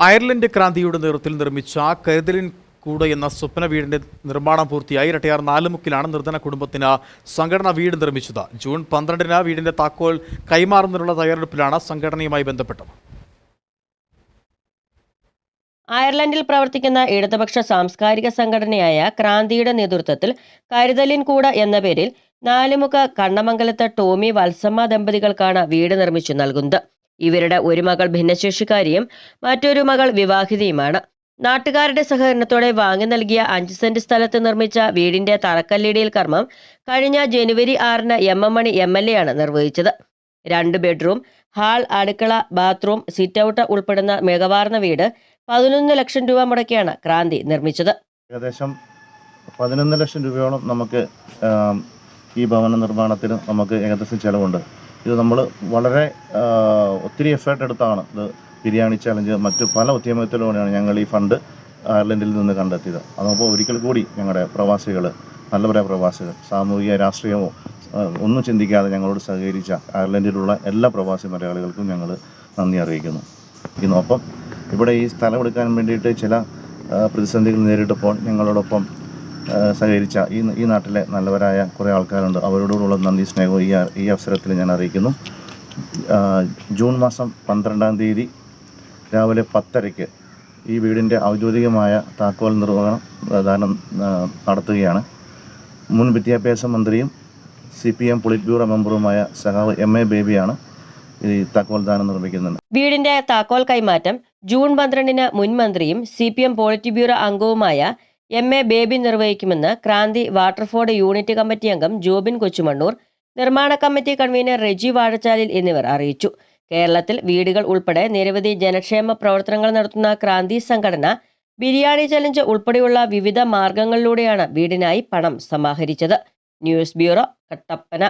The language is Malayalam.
അയർലൻഡ് ക്രാന്തിയുടെ നേതൃത്വത്തിൽ നിർമ്മിച്ച കരുതലിൻ കൂട് എന്ന സ്വപ്ന വീടിന്റെ നിർമ്മാണം പൂർത്തിയായി. ഇരട്ടയാർ നാലുമുക്കിലാണ് നിർധന കുടുംബത്തിന് സംഘടന വീട് നിർമ്മിച്ചത്. ജൂൺ പന്ത്രണ്ടിന് വീടിന്റെ താക്കോൽ കൈമാറുന്നതിനുള്ള തയ്യാറെടുപ്പിലാണ് സംഘടനയുമായി ബന്ധപ്പെട്ടത്. അയർലൻഡിൽ പ്രവർത്തിക്കുന്ന ഇടതുപക്ഷ സാംസ്കാരിക സംഘടനയായ ക്രാന്തിയുടെ നേതൃത്വത്തിൽ കരുതലിൻ കൂട എന്ന പേരിൽ നാലുമുഖ കണ്ണമംഗലത്ത് ടോമി വത്സമ്മ ദമ്പതികൾക്കാണ് വീട് നിർമ്മിച്ചു നൽകുന്നത്. ഇവരുടെ ഒരു മകൾ ഭിന്നശേഷിക്കാരിയും മറ്റൊരു മകൾ വിവാഹിതയുമാണ്. നാട്ടുകാരുടെ സഹകരണത്തോടെ വാങ്ങി നൽകിയ അഞ്ച് സെന്റ് സ്ഥലത്ത് നിർമ്മിച്ച വീടിന്റെ തറക്കല്ലിടിയിൽ കർമ്മം കഴിഞ്ഞ ജനുവരി ആറിന് M M Mani M L A ആണ് നിർവഹിച്ചത്. രണ്ട് ബെഡ്റൂം ഹാൾ അടുക്കള ബാത്റൂം സിറ്റൗട്ട് ഉൾപ്പെടുന്ന മികവാർന്ന വീട് പതിനൊന്ന് ലക്ഷം രൂപ മുടക്കിയാണ് ക്രാന്തി നിർമ്മിച്ചത്. ഏകദേശം പതിനൊന്ന് ലക്ഷം രൂപയോളം നമുക്ക് ഈ ഭവന നിർമ്മാണത്തിന് നമുക്ക് ഏകദേശം ചിലവുണ്ട്. ഇത് നമ്മൾ വളരെ ഒത്തിരി എഫേർട്ട് എടുത്താണ് ഇത് ബിരിയാണി ചലഞ്ച് മറ്റു പല ഉദ്യമത്തിലൂടെയാണ് ഞങ്ങൾ ഈ ഫണ്ട് അയർലൻഡിൽ നിന്ന് കണ്ടെത്തിയത്. അതപ്പോൾ ഒരിക്കൽ കൂടി ഞങ്ങളുടെ പ്രവാസികൾ നല്ലവരായ പ്രവാസികൾ സാമൂഹിക രാഷ്ട്രീയമോ ഒന്നും ചിന്തിക്കാതെ ഞങ്ങളോട് സഹകരിച്ച അയർലൻഡിലുള്ള എല്ലാ പ്രവാസി മലയാളികൾക്കും ഞങ്ങൾ നന്ദി അറിയിക്കുന്നു. ഇന്ന് ഒപ്പം ഇവിടെ ഈ സ്ഥലം എടുക്കാൻ വേണ്ടിയിട്ട് ചില പ്രതിസന്ധികൾ നേരിട്ടപ്പോൾ ഞങ്ങളോടൊപ്പം സഹകരിച്ച ഈ ഈ നാട്ടിലെ നല്ലവരായ കുറേ ആൾക്കാരുണ്ട്. അവരോടുള്ള നന്ദി സ്നേഹവും ഈ ഈ അവസരത്തിൽ ഞാൻ അറിയിക്കുന്നു. ജൂൺ മാസം പന്ത്രണ്ടാം തീയതി രാവിലെ പത്തരയ്ക്ക് ഈ വീടിന്റെ ഔദ്യോഗികമായ താക്കോൽ നിർവഹണം ദാനം നടത്തുകയാണ്. മുൻ വിദ്യാഭ്യാസ മന്ത്രിയും C P M polit bureau മെമ്പറുമായ സഹാവ് എം എ ബേബിയാണ് ഈ താക്കോൽ ദാനം നിർവഹിക്കുന്നത്. വീടിന്റെ താക്കോൽ കൈമാറ്റം ജൂൺ പന്ത്രണ്ടിന് മുൻ മന്ത്രിയും C P M polit bureau അംഗവുമായ എം എ ബേബി നിർവഹിക്കുമെന്ന് ക്രാന്തി വാട്ടർഫോർഡ് യൂണിറ്റ് കമ്മിറ്റി അംഗം ജോബിൻ കൊച്ചുമണ്ണൂർ നിർമ്മാണ കമ്മിറ്റി കൺവീനർ റെജി വാഴച്ചാലിൽ എന്നിവർ അറിയിച്ചു. കേരളത്തിൽ വീടുകൾ ഉൾപ്പെടെ നിരവധി ജനക്ഷേമ പ്രവർത്തനങ്ങൾ നടത്തുന്ന ക്രാന്തി സംഘടന ബിരിയാണി ചലഞ്ച് ഉൾപ്പെടെയുള്ള വിവിധ മാർഗങ്ങളിലൂടെയാണ് വീടിനായി പണം സമാഹരിച്ചത്. News bureau Kattappana.